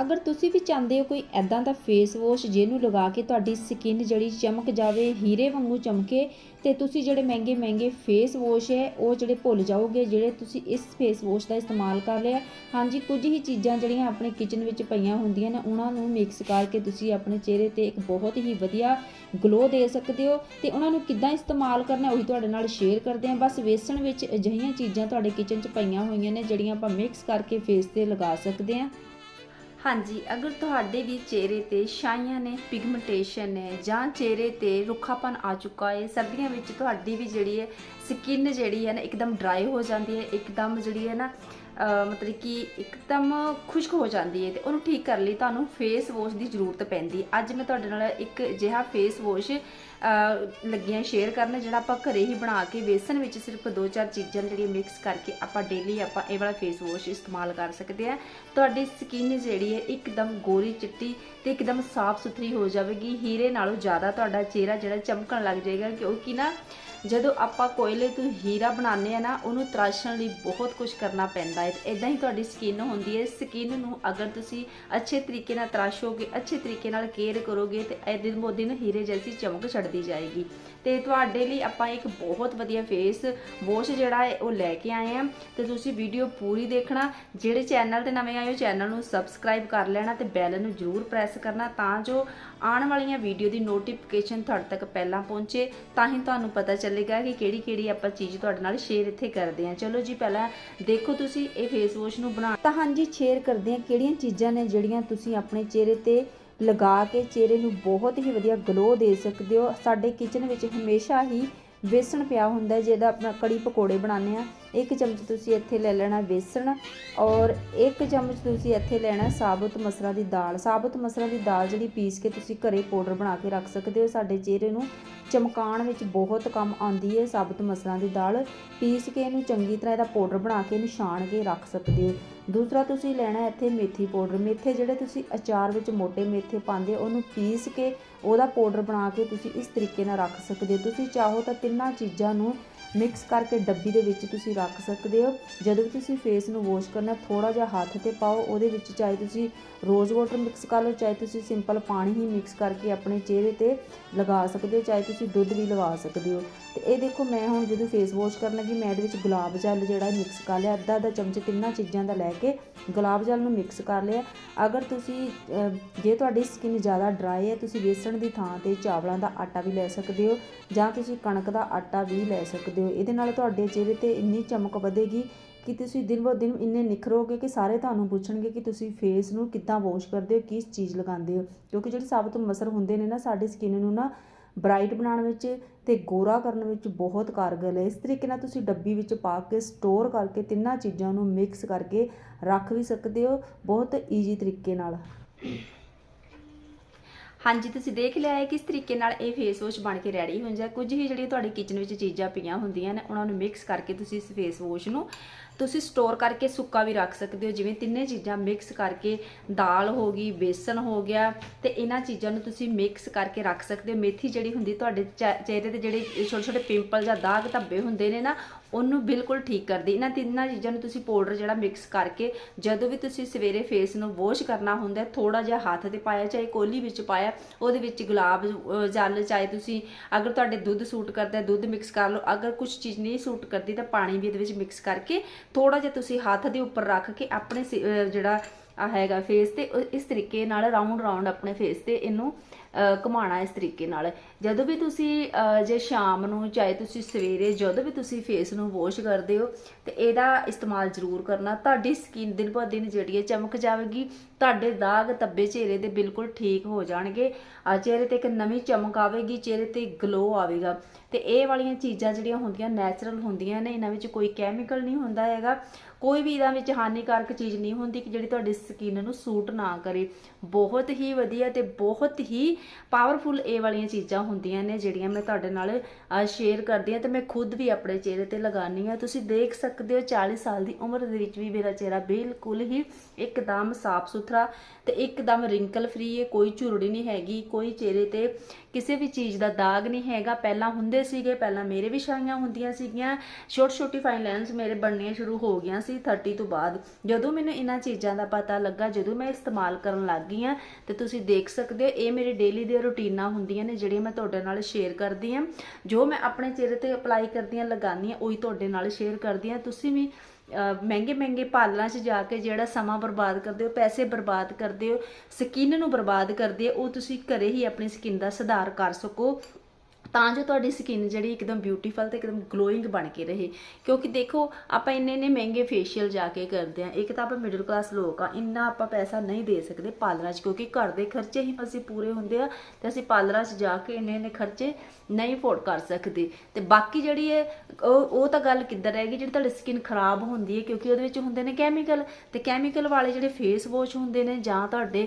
ਅਗਰ ਤੁਸੀਂ ਵੀ ਚਾਹੁੰਦੇ ਹੋ ਕੋਈ ਐਦਾਂ ਦਾ ਫੇਸ ਵਾਸ਼ ਜਿਹਨੂੰ ਲਗਾ ਕੇ ਤੁਹਾਡੀ ਸਕਿਨ ਜਿਹੜੀ ਚਮਕ ਜਾਵੇ, ਹੀਰੇ ਵਾਂਗੂ ਚਮਕੇ, ਤੇ ਤੁਸੀਂ ਜਿਹੜੇ ਮਹਿੰਗੇ ਮਹਿੰਗੇ ਫੇਸ ਵਾਸ਼ ਹੈ, ਉਹ ਜਿਹੜੇ ਭੁੱਲ ਜਾਓਗੇ, ਜਿਹੜੇ ਤੁਸੀਂ ਇਸ ਫੇਸ ਵਾਸ਼ ਦਾ ਇਸਤੇਮਾਲ ਕਰ ਲਿਆ, ਹਾਂਜੀ, ਕੁਝ ਹੀ ਚੀਜ਼ਾਂ ਜਿਹੜੀਆਂ ਆਪਣੇ ਕਿਚਨ ਵਿੱਚ ਪਈਆਂ ਹੁੰਦੀਆਂ ਨੇ, ਉਹਨਾਂ ਨੂੰ ਮਿਕਸ ਕਰਕੇ ਤੁਸੀਂ ਆਪਣੇ ਚਿਹਰੇ ਤੇ ਇੱਕ ਬਹੁਤ ਹੀ ਵਧੀਆ ਗਲੋ ਦੇ ਸਕਦੇ ਹੋ, ਤੇ ਉਹਨਾਂ ਨੂੰ ਕਿੱਦਾਂ ਇਸਤੇਮਾਲ ਕਰਨਾ ਉਹੀ ਤੁਹਾਡੇ ਨਾਲ ਸ਼ੇਅਰ ਕਰਦੇ ਹਾਂ। ਬਸ ਵੇਸਣ ਵਿੱਚ ਅਜਿਹੀਆਂ ਚੀਜ਼ਾਂ ਤੁਹਾਡੇ ਕਿਚਨ 'ਚ ਪਈਆਂ ਹੋਈਆਂ ਨੇ, ਜਿਹੜੀਆਂ ਆਪਾਂ ਮਿਕਸ ਕਰਕੇ ਫੇਸ ਤੇ ਲਗਾ ਸਕਦੇ ਹਾਂ। ਹਾਂਜੀ, ਅਗਰ ਤੁਹਾਡੇ ਵੀ ਚਿਹਰੇ ਤੇ ਛਾਈਆਂ ਨੇ ਪਿਗਮੈਂਟੇਸ਼ਨ ਹੈ ਜਾਂ ਚਿਹਰੇ ਤੇ ਰੁੱਖਾਪਨ ਆ ਚੁੱਕਾ ਹੈ, ਸਰਦੀਆਂ ਵਿੱਚ ਤੁਹਾਡੀ ਵੀ ਜਿਹੜੀ ਹੈ ਸਕਿਨ ਜਿਹੜੀ ਹੈ ਨਾ ਇੱਕਦਮ ਡਰਾਈ ਹੋ ਜਾਂਦੀ ਹੈ, ਇੱਕਦਮ ਜਿਹੜੀ ਹੈ ਨਾ ਮਤਲਬ ਕਿ ਇੱਕਦਮ ਖੁਸ਼ਕ ਹੋ ਜਾਂਦੀ ਹੈ ਤੇ ਉਹਨੂੰ ਠੀਕ ਕਰਨ ਲਈ ਤੁਹਾਨੂੰ ਫੇਸ ਵਾਸ਼ ਦੀ ਜ਼ਰੂਰਤ ਪੈਂਦੀ ਅੱਜ ਮੈਂ ਤੁਹਾਡੇ ਨਾਲ ਇੱਕ ਅਜਿਹਾ ਫੇਸ ਵਾਸ਼ ਲੱਗੀਆਂ ਸ਼ੇਅਰ ਕਰਨ, ਜਿਹੜਾ ਆਪਾਂ ਘਰੇ ਹੀ ਬਣਾ ਕੇ ਵੇਸਣ ਵਿੱਚ ਸਿਰਫ ਦੋ ਚਾਰ ਚੀਜ਼ਾਂ ਜਿਹੜੀਆਂ ਮਿਕਸ ਕਰਕੇ ਆਪਾਂ ਡੇਲੀ ਆਪਾਂ ਇਹ ਵਾਲਾ ਫੇਸ ਵਾਸ਼ ਇਸਤੇਮਾਲ ਕਰ ਸਕਦੇ ਆ। ਤੁਹਾਡੀ ਸਕਿਨ ਜਿਹੜੀ ਹੈ ਇੱਕਦਮ ਗੋਰੀ ਚਿੱਟੀ ਤੇ ਇੱਕਦਮ ਸਾਫ਼ ਸੁਥਰੀ ਹੋ ਜਾਵੇਗੀ। ਹੀਰੇ ਨਾਲੋਂ ਜ਼ਿਆਦਾ ਤੁਹਾਡਾ ਚਿਹਰਾ ਜਿਹੜਾ ਚਮਕਣ ਲੱਗ ਜਾਏਗਾ ਕਿਉਂਕਿ ਨਾ ਜਦੋਂ ਆਪਾਂ ਕੋਇਲੇ ਤੋਂ ਹੀਰਾ ਬਣਾਉਂਦੇ ਆ ਨਾ, ਉਹਨੂੰ ਤਰਾਸ਼ਣ ਲਈ ਬਹੁਤ ਕੁਝ ਕਰਨਾ ਪੈਂਦਾ ਹੈ। ਇਦਾਂ ਹੀ ਤੁਹਾਡੀ ਸਕਿਨ ਹੁੰਦੀ ਹੈ। ਸਕਿਨ ਨੂੰ ਅਗਰ ਤੁਸੀਂ ਅੱਛੇ ਤਰੀਕੇ ਨਾਲ ਤਰਾਸ਼ੋਗੇ, ਅੱਛੇ ਤਰੀਕੇ ਨਾਲ ਕੇਅਰ ਕਰੋਗੇ, ਤੇ ਇਹ ਦਿਨ ਬੋ ਦਿਨ ਹੀਰੇ ਜੈਸੀ ਚਮਕ ਛੱਡਦੀ ਜਾਏਗੀ। ਤੇ ਤੁਹਾਡੇ ਲਈ ਆਪਾਂ ਇੱਕ ਬਹੁਤ ਵਧੀਆ ਫੇਸ ਵਾਸ਼ ਜਿਹੜਾ ਹੈ, ਉਹ ਲੈ ਕੇ ਆਏ ਆ ਤੇ ਤੁਸੀਂ ਵੀਡੀਓ ਪੂਰੀ ਦੇਖਣਾ। ਜਿਹੜੇ ਚੈਨਲ ਤੇ ਨਵੇਂ ਆਏ ਹੋ ਚੈਨਲ ਨੂੰ ਸਬਸਕ੍ਰਾਈਬ ਕਰ ਲੈਣਾ ਤੇ ਬੈਲ ਨੂੰ ਜਰੂਰ ਪ੍ਰੈਸ ਕਰਨਾ ਤਾਂ ਜੋ ਆਉਣ ਵਾਲੀਆਂ ਵੀਡੀਓ ਦੀ ਨੋਟੀਫਿਕੇਸ਼ਨ ਤੁਹਾਡੇ ਤੱਕ ਪਹਿਲਾਂ ਪਹੁੰਚੇ। ਤਾਂ ਹੀ ਤੁਹਾਨੂੰ ਪਤਾ ਚੱਲੇਗਾ ਕਿ ਕਿਹੜੀ ਕਿਹੜੀ ਆਪਾਂ ਚੀਜ਼ ਤੁਹਾਡੇ ਨਾਲ ਸ਼ੇਅਰ ਇੱਥੇ ਕਰਦੇ ਹਾਂ। ਚਲੋ ਜੀ, ਪਹਿਲਾਂ ਦੇਖੋ ਤੁਸੀਂ ਇਹ ਫੇਸ ਵਾਸ਼ ਨੂੰ ਬਣਾ ਤਾਂ ਹਾਂਜੀ ਸ਼ੇਅਰ ਕਰਦੇ ਹਾਂ ਕਿਹੜੀਆਂ ਚੀਜ਼ਾਂ ਨੇ ਜਿਹੜੀਆਂ ਤੁਸੀਂ ਆਪਣੇ ਚਿਹਰੇ ਤੇ ਲਗਾ ਕੇ ਚਿਹਰੇ ਨੂੰ ਬਹੁਤ ਹੀ ਵਧੀਆ ਗਲੋ ਦੇ ਸਕਦੇ ਹੋ। ਸਾਡੇ ਕਿਚਨ ਵਿੱਚ ਹਮੇਸ਼ਾ ਹੀ ਬੇਸਣ ਪਿਆ ਹੁੰਦਾ ਜਿਹਦਾ ਆਪਣਾ ਕੜੀ ਪਕੌੜੇ ਬਣਾਉਂਦੇ ਆ ਇੱਕ ਚਮਚ ਤੁਸੀਂ ਇੱਥੇ ਲੈ ਲੈਣਾ ਬੇਸਣ ਔਰ ਇੱਕ ਚਮਚ ਤੁਸੀਂ ਇੱਥੇ ਲੈਣਾ ਸਾਬਤ ਮਸਰਾਂ ਦੀ ਦਾਲ। ਸਾਬਤ ਮਸਰਾਂ ਦੀ ਦਾਲ ਜਿਹੜੀ ਪੀਸ ਕੇ ਤੁਸੀਂ ਘਰੇ ਪਾਊਡਰ ਬਣਾ ਕੇ ਰੱਖ ਸਕਦੇ ਹੋ। ਸਾਡੇ ਚਿਹਰੇ ਨੂੰ ਚਮਕਾਉਣ ਵਿੱਚ ਬਹੁਤ ਕੰਮ ਆਉਂਦੀ ਹੈ ਸਾਬਤ ਮਸਰਾਂ ਦੀ ਦਾਲ। ਪੀਸ ਕੇ ਇਹਨੂੰ ਚੰਗੀ ਤਰ੍ਹਾਂ ਇਹਦਾ ਪਾਊਡਰ ਬਣਾ ਕੇ ਇਹਨੂੰ ਛਾਣ ਕੇ ਰੱਖ ਸਕਦੇ ਹੋ। ਦੂਸਰਾ ਤੁਸੀਂ ਲੈਣਾ ਇੱਥੇ ਮੇਥੀ ਪਾਊਡਰ ਮੇਥੇ ਜਿਹੜੇ ਤੁਸੀਂ ਅਚਾਰ ਵਿੱਚ ਮੋٹے ਮੇਥੇ ਪਾਉਂਦੇ ਉਹਨੂੰ ਪੀਸ ਕੇ ਉਹਦਾ ਪਾਊਡਰ ਬਣਾ ਕੇ ਤੁਸੀਂ ਇਸ ਤਰੀਕੇ ਨਾਲ ਰੱਖ ਸਕਦੇ ਹੋ। ਤੁਸੀਂ ਚਾਹੋ ਤਾਂ ਤਿੰਨਾਂ ਚੀਜ਼ਾਂ ਨੂੰ ਮਿਕਸ ਕਰਕੇ ਡੱਬੀ ਦੇ ਵਿੱਚ ਤੁਸੀਂ ਰੱਖ ਸਕਦੇ ਹੋ। ਜਦੋਂ ਵੀ ਤੁਸੀਂ ਫੇਸ ਨੂੰ ਵਾਸ਼ ਕਰਨਾ ਥੋੜਾ ਜਿਹਾ ਹੱਥ ਤੇ ਪਾਓ, ਉਹਦੇ ਵਿੱਚ ਚਾਹੇ ਤੁਸੀਂ ਰੋਜ਼ ਵਾਟਰ ਮਿਕਸ ਕਰ ਲਓ, ਚਾਹੇ ਤੁਸੀਂ ਸਿੰਪਲ ਪਾਣੀ ਹੀ ਮਿਕਸ ਕਰਕੇ ਆਪਣੇ ਚਿਹਰੇ ਤੇ ਲਗਾ ਸਕਦੇ ਹੋ, ਚਾਹੇ ਤੁਸੀਂ ਦੁੱਧ ਵੀ ਲਵਾ ਸਕਦੇ ਹੋ। ਤੇ ਇਹ ਦੇਖੋ, ਮੈਂ ਹੁਣ ਜਦੋਂ ਫੇਸ ਵਾਸ਼ ਕਰਨ ਲੱਗੀ, ਮੈਂ ਇਹਦੇ ਵਿੱਚ ਗੁਲਾਬ ਜਲ ਜਿਹੜਾ ਮਿਕਸ ਕਰ ਲਿਆ। ਅੱਧਾ ਅੱਧਾ ਚਮਚ ਤਿੰਨਾਂ ਚੀਜ਼ਾਂ ਦਾ ਲੈ ਕੇ ਗੁਲਾਬ ਜਲ ਨੂੰ ਮਿਕਸ ਕਰ ਲਿਆ। ਅਗਰ ਤੁਸੀਂ ਜੇ ਤੁਹਾਡੀ ਸਕਿਨ ਜ਼ਿਆਦਾ ਡਰਾਈ ਹੈ, ਤੁਸੀਂ ਵੇਸਣ ਦੀ ਥਾਂ ਤੇ ਚਾਵਲਾਂ ਦਾ ਆਟਾ ਵੀ ਲੈ ਸਕਦੇ ਹੋ, ਜਾਂ ਤੁਸੀਂ ਕਣਕ ਦਾ ਆਟਾ ਵੀ ਲੈ ਸਕਦੇ ਹੋ। ਇਹਦੇ ਨਾਲ ਤੁਹਾਡੇ ਚਿਹਰੇ ਤੇ ਇੰਨੀ ਚਮਕ ਵਧੇਗੀ ਕਿ ਤੁਸੀਂ ਦਿਨ ਬੋ ਦਿਨ ਇੰਨੇ ਨਿਖਰੋਗੇ ਕਿ ਸਾਰੇ ਤੁਹਾਨੂੰ ਪੁੱਛਣਗੇ ਕਿ ਤੁਸੀਂ ਫੇਸ ਨੂੰ ਕਿੱਦਾਂ ਵਾਸ਼ ਕਰਦੇ ਹੋ, ਕਿਸ ਚੀਜ਼ ਲਗਾਉਂਦੇ ਹੋ। ਕਿਉਂਕਿ ਜਿਹੜੇ ਸਾਬਤ ਮਸਰ ਹੁੰਦੇ ਨੇ ਨਾ, ਸਾਡੀ ਸਕਿਨ ਨੂੰ ਨਾ ਬ੍ਰਾਈਟ ਬਣਾਉਣ ਵਿੱਚ ਤੇ ਗੋਰਾ ਕਰਨ ਵਿੱਚ ਬਹੁਤ ਕਾਰਗਰ ਹੈ। ਇਸ ਤਰੀਕੇ ਨਾਲ ਤੁਸੀਂ ਡੱਬੀ ਵਿੱਚ ਪਾ ਕੇ ਸਟੋਰ ਕਰਕੇ ਤਿੰਨਾਂ ਚੀਜ਼ਾਂ ਨੂੰ ਮਿਕਸ ਕਰਕੇ ਰੱਖ ਵੀ ਸਕਦੇ ਹੋ, ਬਹੁਤ ਈਜ਼ੀ ਤਰੀਕੇ ਨਾਲ। ਹਾਂਜੀ, ਤੁਸੀਂ ਦੇਖ ਲਿਆ ਹੈ ਕਿਸ ਤਰੀਕੇ ਨਾਲ ਇਹ ਫੇਸ ਵਾਸ਼ ਬਣ ਕੇ ਰੈਡੀ ਹੋ। ਜਾਂਦਾ ਕੁਝ ਹੀ ਜਿਹੜੀਆਂ ਤੁਹਾਡੇ ਕਿਚਨ ਵਿੱਚ ਚੀਜ਼ਾਂ ਪਈਆਂ ਹੁੰਦੀਆਂ ਨੇ, ਉਹਨਾਂ ਨੂੰ ਮਿਕਸ ਕਰਕੇ ਤੁਸੀਂ ਇਸ ਫੇਸ ਵਾਸ਼ ਨੂੰ ਤੁਸੀਂ ਸਟੋਰ ਕਰਕੇ ਸੁੱਕਾ ਵੀ ਰੱਖ ਸਕਦੇ ਹੋ। ਜਿਵੇਂ ਤਿੰਨੇ ਚੀਜ਼ਾਂ ਮਿਕਸ ਕਰਕੇ ਦਾਲ ਹੋ ਗਈ ਬੇਸਨ ਹੋ ਗਿਆ ਤੇ ਇਹਨਾਂ ਚੀਜ਼ਾਂ ਨੂੰ ਤੁਸੀਂ ਮਿਕਸ ਕਰਕੇ ਰੱਖ ਸਕਦੇ ਹੋ। ਮੇਥੀ ਜਿਹੜੀ ਹੁੰਦੀ ਤੁਹਾਡੇ ਚਿਹਰੇ ਤੇ ਜਿਹੜੇ ਛੋਟੇ ਛੋਟੇ ਪਿੰਪਲ ਜਾਂ ਦਾਗ ਧੱਬੇ ਹੁੰਦੇ ਨੇ ਨਾ ਉਹਨੂੰ ਬਿਲਕੁਲ ਠੀਕ ਕਰਦੀ। ਇਹਨਾਂ ਤਿੰਨਾਂ ਚੀਜ਼ਾਂ ਨੂੰ ਤੁਸੀਂ ਪਾਊਡਰ ਜਿਹੜਾ ਮਿਕਸ ਕਰਕੇ ਜਦੋਂ ਵੀ ਤੁਸੀਂ ਸਵੇਰੇ ਫੇਸ ਨੂੰ ਵਾਸ਼ ਕਰਨਾ ਹੁੰਦਾ ਥੋੜਾ ਜਿਹਾ ਹੱਥ ਤੇ ਪਾਇਆ ਚਾਹੇ ਕੋਲੀ ਵਿੱਚ ਪਾਇਆ ਉਹਦੇ ਵਿੱਚ ਗੁਲਾਬ ਅਹ, ਜਲ ਚਾਹੇ ਤੁਸੀਂ ਅਗਰ ਤੁਹਾਡੇ ਦੁੱਧ ਸੂਟ ਕਰਦਾ ਦੁੱਧ ਮਿਕਸ ਕਰ ਲਓ। ਅਗਰ ਕੁਝ ਚੀਜ਼ ਨਹੀਂ ਸੂਟ ਕਰਦੀ ਤਾਂ ਪਾਣੀ ਵੀ ਇਹਦੇ ਵਿੱਚ ਮਿਕਸ ਕਰਕੇ ਥੋੜਾ ਜਿਹਾ ਤੁਸੀਂ ਹੱਥ ਦੇ ਉੱਪਰ ਰੱਖ ਕੇ ਆਪਣੇ ਜਿਹੜਾ ਆ ਹੈਗਾ ਫੇਸ ਤੇ ਇਸ ਤਰੀਕੇ ਨਾਲ ਰਾਉਂਡ ਰਾਉਂਡ ਆਪਣੇ ਫੇਸ ਤੇ ਇਹਨੂੰ ਅਹ, ਇਸ ਤਰੀਕੇ ਨਾਲ। ਜਦੋਂ ਵੀ ਤੁਸੀਂ ਜੇ ਸ਼ਾਮ ਨੂੰ ਚਾਹੇ ਤੁਸੀਂ ਸਵੇਰੇ ਜਦੋਂ ਵੀ ਤੁਸੀਂ ਫੇਸ ਨੂੰ ਵਾਸ਼ ਕਰਦੇ ਹੋ ਤੇ ਇਹਦਾ ਇਸਤੇਮਾਲ ਜ਼ਰੂਰ ਕਰਨਾ। ਤੁਹਾਡੀ ਸਕਿਨ ਦਿਨ ਬ ਦਿਨ ਜਿਹੜੀ ਹੈ ਚਮਕ ਜਾਵੇਗੀ ਤੁਹਾਡੇ ਦਾਗ ਧੱਬੇ ਚਿਹਰੇ ਦੇ ਬਿਲਕੁਲ ਠੀਕ ਹੋ ਜਾਣਗੇ। ਚਿਹਰੇ ਤੇ ਇੱਕ ਨਵੀਂ ਚਮਕ ਆਵੇਗੀ ਚਿਹਰੇ ਤੇ ਗਲੋ ਆਵੇਗਾ। ਤੇ ਇਹ ਵਾਲੀਆਂ ਚੀਜ਼ਾਂ ਜਿਹੜੀਆਂ ਹੁੰਦੀਆਂ ਨੈਚੁਰਲ ਹੁੰਦੀਆਂ ਨੇ ਇਹਨਾਂ ਵਿੱਚ ਕੋਈ ਕੈਮੀਕਲ ਨਹੀਂ ਹੁੰਦਾ ਹੈਗਾ। ਕੋਈ ਵੀ ਇਹਦਾ ਵਿੱਚ ਹਾਨੀਕਾਰਕ ਚੀਜ਼ ਨਹੀਂ ਹੁੰਦੀ ਕਿ ਜਿਹੜੀ ਤੁਹਾਡੀ ਸਕਿਨ ਨੂੰ ਸੂਟ ਨਾ ਕਰੇ। ਬਹੁਤ ਹੀ ਵਧੀਆ ਤੇ ਬਹੁਤ ਹੀ ਪਾਵਰਫੁਲ ਇਹ ਵਾਲੀਆਂ ਚੀਜ਼ਾਂ ਹੁੰਦੀਆਂ ਨੇ, ਜਿਹੜੀਆਂ ਮੈਂ ਤੁਹਾਡੇ ਨਾਲ ਸ਼ੇਅਰ ਕਰਦੀ ਹਾਂ ਤੇ ਮੈਂ ਖੁਦ ਵੀ ਆਪਣੇ ਚਿਹਰੇ ਤੇ ਲਗਾਉਂਦੀ ਹਾਂ। ਤੁਸੀਂ ਦੇਖ ਸਕਦੇ ਹੋ 40 ਸਾਲ ਦੀ ਉਮਰ ਦੇ ਵਿੱਚ ਵੀ ਮੇਰਾ ਚਿਹਰਾ ਬਿਲਕੁਲ ਹੀ ਇੱਕਦਮ ਸਾਫ਼ ਸੁਥਰਾ ਤੇ ਇੱਕਦਮ ਰਿੰਕਲ ਫ੍ਰੀ ਹੈ, ਕੋਈ ਝੁਰੜੀ ਨਹੀਂ ਹੈਗੀ, ਕੋਈ ਚਿਹਰੇ ਤੇ ਕਿਸੇ ਵੀ ਚੀਜ਼ ਦਾ ਦਾਗ ਨਹੀਂ ਹੈਗਾ। ਪਹਿਲਾਂ ਹੁੰਦੇ ਸੀਗੇ, ਪਹਿਲਾਂ ਮੇਰੇ ਵੀ ਛਾਈਆਂ ਹੁੰਦੀਆਂ ਸੀਗੀਆਂ, ਛੋਟੀ ਛੋਟੀ ਫਾਈਨ ਲਾਈਨਸ ਮੇਰੇ ਬਣਨੀਆਂ ਸ਼ੁਰੂ ਹੋ ਗਈਆਂ ਸੀ 30 ਤੋਂ ਬਾਅਦ। ਜਦੋਂ ਮੈਨੂੰ ਇਹਨਾਂ ਚੀਜ਼ਾਂ ਦਾ ਪਤਾ ਲੱਗਾ, ਜਦੋਂ ਮੈਂ ਇਸਤੇਮਾਲ ਕਰਨ ਲੱਗ ਗਈ ਹਾਂ, ਤੇ ਤੁਸੀਂ ਦੇਖ ਸਕਦੇ ਹੋ, ਇਹ ਮੇਰੇ ਡੇ ਡੇਲੀ ਦੀਆਂ ਰੁਟੀਨਾਂ ਹੁੰਦੀਆਂ ਨੇ, ਜਿਹੜੀਆਂ ਮੈਂ ਤੁਹਾਡੇ ਨਾਲ ਸ਼ੇਅਰ ਕਰਦੀ ਹਾਂ। ਜੋ ਮੈਂ ਆਪਣੇ ਚਿਹਰੇ ਤੇ ਅਪਲਾਈ ਕਰਦੀ ਹਾਂ ਲਗਾਉਂਦੀ ਹਾਂ, ਉਹੀ ਤੁਹਾਡੇ ਨਾਲ ਸ਼ੇਅਰ ਕਰਦੀ ਹਾਂ। ਤੁਸੀਂ ਵੀ ਮਹਿੰਗੇ ਮਹਿੰਗੇ ਪਾਰਲਰਾਂ 'ਚ ਜਾ ਕੇ ਜਿਹੜਾ ਸਮਾਂ ਬਰਬਾਦ ਕਰਦੇ ਹੋ, ਪੈਸੇ ਬਰਬਾਦ ਕਰਦੇ ਹੋ ਸਕਿਨ ਨੂੰ ਬਰਬਾਦ ਕਰਦੇ ਹੋ, ਉਹ ਤੁਸੀਂ ਘਰੇ ਹੀ ਆਪਣੀ ਸਕਿਨ ਦਾ ਸੁਧਾਰ ਕਰ ਸਕੋ। ਤਾਂ ਜੋ ਤੁਹਾਡੀ ਸਕਿਨ ਜਿਹੜੀ ਇੱਕਦਮ ਬਿਊਟੀਫੁਲ ਤੇ ਇੱਕਦਮ ਗਲੋਇੰਗ ਬਣ ਕੇ ਰਹੇ। ਕਿਉਂਕਿ ਦੇਖੋ, ਆਪਾਂ ਇੰਨੇ ਇੰਨੇ ਮਹਿੰਗੇ ਫੇਸ਼ੀਅਲ ਜਾ ਕੇ ਕਰਦੇ ਆ ਇੱਕ ਤਾਂ ਆਪਾਂ ਮਿਡਲ ਕਲਾਸ ਲੋਕ ਆ ਇੰਨਾ ਆਪਾਂ ਪੈਸਾ ਨਹੀਂ ਦੇ ਸਕਦੇ ਪਾਰਲਰਾਂ 'ਚ, ਕਿਉਂਕਿ ਘਰ ਦੇ ਖਰਚੇ ਹੀ ਅਸੀਂ ਪੂਰੇ ਹੁੰਦੇ ਆ ਤੇ ਅਸੀਂ ਪਾਰਲਰਾਂ 'ਚ ਜਾ ਕੇ ਇੰਨੇ ਇੰਨੇ ਖਰਚੇ ਨਹੀਂ ਅਫੋਰਡ ਕਰ ਸਕਦੇ। ਤੇ ਬਾਕੀ ਜਿਹੜੀ ਹੈ, ਉਹ ਉਹ ਤਾਂ ਗੱਲ ਕਿੱਧਰ ਰਹੇਗੀ ਜਿਹੜੀ ਤੁਹਾਡੀ ਸਕਿਨ ਖਰਾਬ ਹੁੰਦੀ ਹੈ, ਕਿਉਂਕਿ ਉਹਦੇ ਵਿੱਚ ਹੁੰਦੇ ਨੇ ਕੈਮੀਕਲ ਤੇ ਕੈਮੀਕਲ ਵਾਲੇ ਜਿਹੜੇ ਫੇਸ ਵਾਸ਼ ਹੁੰਦੇ ਨੇ ਜਾਂ ਤੁਹਾਡੇ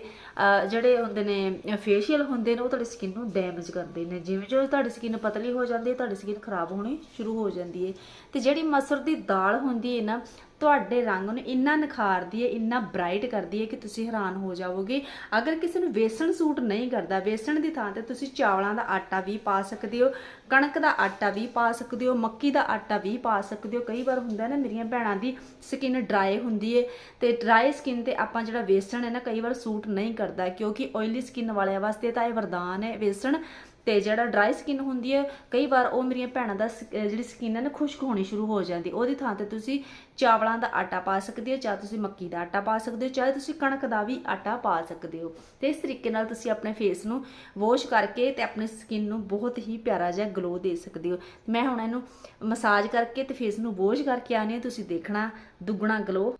ਜਿਹੜੇ ਹੁੰਦੇ ਨੇ ਫੇਸ਼ੀਅਲ ਹੁੰਦੇ ਨੇ, ਉਹ ਤੁਹਾਡੀ ਸਕਿਨ ਨੂੰ ਡੈਮੇਜ ਕਰਦੇ ਨੇ। ਜਿਵੇਂ ਜੋ ਤੁਹਾਡੀ ਸਕਿਨ ਪਤਲੀ ਹੋ ਜਾਂਦੀ ਹੈ, ਤੁਹਾਡੀ ਸਕਿਨ ਖਰਾਬ ਹੋਣੀ ਸ਼ੁਰੂ ਹੋ ਜਾਂਦੀ ਹੈ। ਤੇ ਜਿਹੜੀ ਮਸਰ ਦੀ ਦਾਲ ਹੁੰਦੀ ਹੈ ਨਾ, ਤੁਹਾਡੇ ਰੰਗ ਨੂੰ ਇੰਨਾ ਨਿਖਾਰਦੀ ਹੈ, ਇੰਨਾ ਬ੍ਰਾਈਟ ਕਰਦੀ ਹੈ ਕਿ ਤੁਸੀਂ ਹੈਰਾਨ ਹੋ ਜਾਵੋਗੇ। ਅਗਰ ਕਿਸੇ ਨੂੰ ਵੇਸਣ ਸੂਟ ਨਹੀਂ ਕਰਦਾ, ਵੇਸਣ ਦੀ ਥਾਂ ਤੇ ਤੁਸੀਂ ਚਾਵਲਾਂ ਦਾ ਆਟਾ ਵੀ ਪਾ ਸਕਦੇ ਹੋ, ਕਣਕ ਦਾ ਆਟਾ ਵੀ ਪਾ ਸਕਦੇ ਹੋ, ਮੱਕੀ ਦਾ ਆਟਾ ਵੀ ਪਾ ਸਕਦੇ ਹੋ। ਕਈ ਵਾਰ ਹੁੰਦਾ ਨਾ, ਮੇਰੀਆਂ ਭੈਣਾਂ ਦੀ ਸਕਿਨ ਡਰਾਈ ਹੁੰਦੀ ਹੈ ਤੇ ਡਰਾਈ ਸਕਿਨ ਤੇ ਆਪਾਂ ਜਿਹੜਾ ਵੇਸਣ ਹੈ ਨਾ, ਕਈ ਵਾਰ ਸੂਟ ਨਹੀਂ ਕਰਦਾ ਕਿਉਂਕਿ ਆਇਲੀ ਸਕਿਨ ਵਾਲਿਆਂ ਵਾਸਤੇ ਤਾਂ ਇਹ ਵਰਦਾਨ ਹੈ। ਵੇਸਣ ਤੇ ਜਿਹੜਾ ਡਰਾਈ ਸਕਿਨ ਹੁੰਦੀ ਹੈ, ਕਈ ਵਾਰ ਉਹ ਮੇਰੀਆਂ ਭੈਣਾਂ ਦਾ ਸ- ਜਿਹੜੀ ਸਕਿਨ ਹੈ ਨਾ, ਖੁਸ਼ਕ ਹੋਣੀ ਸ਼ੁਰੂ ਹੋ ਜਾਂਦੀ। ਉਹਦੀ ਥਾਂ ਤੇ ਤੁਸੀਂ ਚਾਵਲਾਂ ਦਾ ਆਟਾ ਪਾ ਸਕਦੇ ਹੋ, ਚਾਹੇ ਤੁਸੀਂ ਮੱਕੀ ਦਾ ਆਟਾ ਪਾ ਸਕਦੇ ਹੋ, ਚਾਹੇ ਤੁਸੀਂ ਕਣਕ ਦਾ ਵੀ ਆਟਾ ਪਾ ਸਕਦੇ ਹੋ। ਤੇ ਇਸ ਤਰੀਕੇ ਨਾਲ ਤੁਸੀਂ ਆਪਣੇ ਫੇਸ ਨੂੰ ਵਾਸ਼ ਕਰਕੇ ਤੇ ਆਪਣੀ ਸਕਿਨ ਨੂੰ ਬਹੁਤ ਹੀ ਪਿਆਰਾ ਜਿਹਾ ਗਲੋ ਦੇ ਸਕਦੇ ਹੋ। ਮੈਂ ਹੁਣ ਇਹਨੂੰ ਮਸਾਜ ਕਰਕੇ ਤੇ ਫੇਸ ਨੂੰ ਵਾਸ਼ ਕਰਕੇ ਆਣੀ ਤੁਸੀਂ ਦੇਖਣਾ, ਦੁੱਗਣਾ ਗਲੋ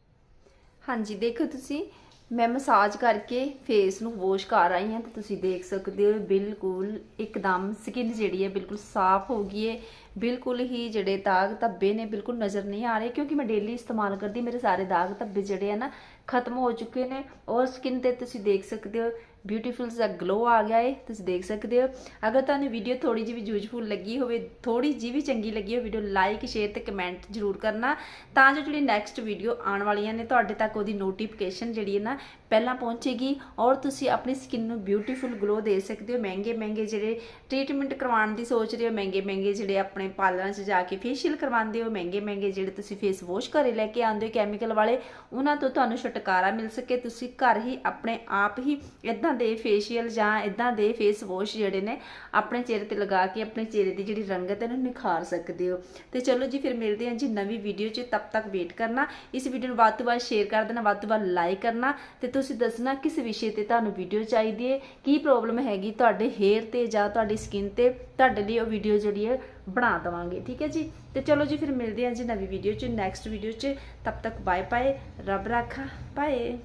ਹਾਂਜੀ, ਦੇਖੋ ਤੁਸੀਂ। ਮੈਂ ਮਸਾਜ ਕਰਕੇ ਫੇਸ ਨੂੰ ਵਾਸ਼ ਕਰ ਆਈ ਹਾਂ ਤੇ ਤੁਸੀਂ ਦੇਖ ਸਕਦੇ ਹੋ ਬਿਲਕੁਲ ਇੱਕਦਮ ਸਕਿਨ ਜਿਹੜੀ ਹੈ ਬਿਲਕੁਲ ਸਾਫ਼ ਹੋ ਗਈ ਹੈ। ਬਿਲਕੁਲ ਹੀ ਜਿਹੜੇ ਦਾਗ ਧੱਬੇ ਨੇ ਬਿਲਕੁਲ ਨਜ਼ਰ ਨਹੀਂ ਆ ਰਹੇ ਕਿਉਂਕਿ ਮੈਂ ਡੇਲੀ ਇਸਤੇਮਾਲ ਕਰਦੀ, ਮੇਰੇ ਸਾਰੇ ਦਾਗ ਧੱਬੇ ਜਿਹੜੇ ਆ ਨਾ ਖਤਮ ਹੋ ਚੁੱਕੇ ਨੇ ਔਰ ਸਕਿਨ ਤੇ ਤੁਸੀਂ ਦੇਖ ਸਕਦੇ ਹੋ ਬਿਊਟੀਫੁਲ ਜਿਹਾ ਗਲੋ ਆ ਗਿਆ ਏ, ਤੁਸੀਂ ਦੇਖ ਸਕਦੇ ਹੋ। ਅਗਰ ਤੁਹਾਨੂੰ ਵੀਡੀਓ ਥੋੜੀ ਜਿਹੀ ਵੀ ਯੂਜ਼ਫੁਲ ਲੱਗੀ ਹੋਵੇ ਥੋੜੀ ਜਿਹੀ ਵੀ ਚੰਗੀ ਲੱਗੀ ਹੋਵੇ ਵੀਡੀਓ ਲਾਈਕ ਸ਼ੇਅਰ ਤੇ ਕਮੈਂਟ ਜ਼ਰੂਰ ਕਰਨਾ। ਤਾਂ ਜੋ ਜਿਹੜੀ ਨੈਕਸਟ ਵੀਡੀਓ ਆਉਣ ਵਾਲੀਆਂ ਨੇ, ਤੁਹਾਡੇ ਤੱਕ ਉਹਦੀ ਨੋਟੀਫਿਕੇਸ਼ਨ ਜਿਹੜੀ ਹੈ ਨਾ ਪਹਿਲਾਂ ਪਹੁੰਚੇਗੀ ਔਰ ਤੁਸੀਂ ਆਪਣੀ ਸਕਿਨ ਨੂੰ ਬਿਊਟੀਫੁਲ ਗਲੋ ਦੇ ਸਕਦੇ ਹੋ। ਮਹਿੰਗੇ ਮਹਿੰਗੇ ਜਿਹੜੇ ਟ੍ਰੀਟਮੈਂਟ ਕਰਵਾਉਣ ਦੀ ਸੋਚ ਰਹੇ ਹੋ, ਮਹਿੰਗੇ ਮਹਿੰਗੇ ਜਿਹੜੇ ਆਪਣੇ ਪਾਰਲਰਾਂ 'ਚ ਜਾ ਕੇ ਫੇਸ਼ੀਅਲ ਕਰਵਾਉਂਦੇ ਹੋ, ਮਹਿੰਗੇ ਮਹਿੰਗੇ ਜਿਹੜੇ ਤੁਸੀਂ ਫੇਸ ਵਾਸ਼ ਘਰੇ ਲੈ ਕੇ ਆਉਂਦੇ ਹੋ ਕੈਮੀਕਲ ਵਾਲੇ, ਉਹਨਾਂ ਤੋਂ ਤੁਹਾਨੂੰ ਛੁਟਕਾਰਾ ਮਿਲ ਸਕੇ। ਤੁਸੀਂ ਘਰ ਹੀ ਆਪਣੇ ਆਪ ਹੀ ਇਦਾਂ ਦੇ ਫੇਸ਼ੀਅਲ ਜਾਂ ਇਦਾਂ ਦੇ ਫੇਸ ਵਾਸ਼ ਜਿਹੜੇ ਨੇ, ਆਪਣੇ ਚਿਹਰੇ ਤੇ ਲਗਾ ਕੇ ਆਪਣੇ ਚਿਹਰੇ ਦੀ ਜਿਹੜੀ ਰੰਗਤ ਹੈ ਇਹਨੂੰ ਨਿਖਾਰ ਸਕਦੇ ਹੋ। ਤੇ ਚਲੋ ਜੀ, ਫਿਰ ਮਿਲਦੇ ਹਾਂ ਜੀ ਨਵੀਂ ਵੀਡੀਓ 'ਚ। ਤਬ ਤੱਕ ਵੇਟ ਕਰਨਾ। ਇਸ ਵੀਡੀਓ ਨੂੰ ਵੱਧ ਤੋਂ ਵੱਧ ਸ਼ੇਅਰ ਕਰ ਦੇਣਾ, ਵੱਧ ਤੋਂ ਵੱਧ ਲਾਈਕ ਕਰਨਾ। ਤੇ ਤੁਸੀਂ ਦੱਸਣਾ ਕਿਸ ਵਿਸ਼ੇ ਤੇ ਤੁਹਾਨੂੰ ਵੀਡੀਓ ਚਾਹੀਦੀ ਹੈ, ਕੀ ਪ੍ਰੋਬਲਮ ਹੈਗੀ ਤੁਹਾਡੇ ਹੇਅਰ ਤੇ ਜਾਂ ਤੁਹਾਡੀ ਸਕਿਨ ਤੇ, ਤੁਹਾਡੇ ਲਈ ਉਹ ਵੀਡੀਓ ਜਿਹੜੀ ਹੈ ਬਣਾ ਦਵਾਂਗੇ, ਠੀਕ ਹੈ ਜੀ? ਤੇ ਚਲੋ ਜੀ, ਫਿਰ ਮਿਲਦੇ ਹਾਂ ਜੀ ਨਵੀਂ ਵੀਡੀਓ 'ਚ ਨੈਕਸਟ ਵੀਡੀਓ 'ਚ। ਤਬ ਤੱਕ ਬਾਏ ਬਾਏ ਰੱਬ ਰਾਖਾ ਬਾਏ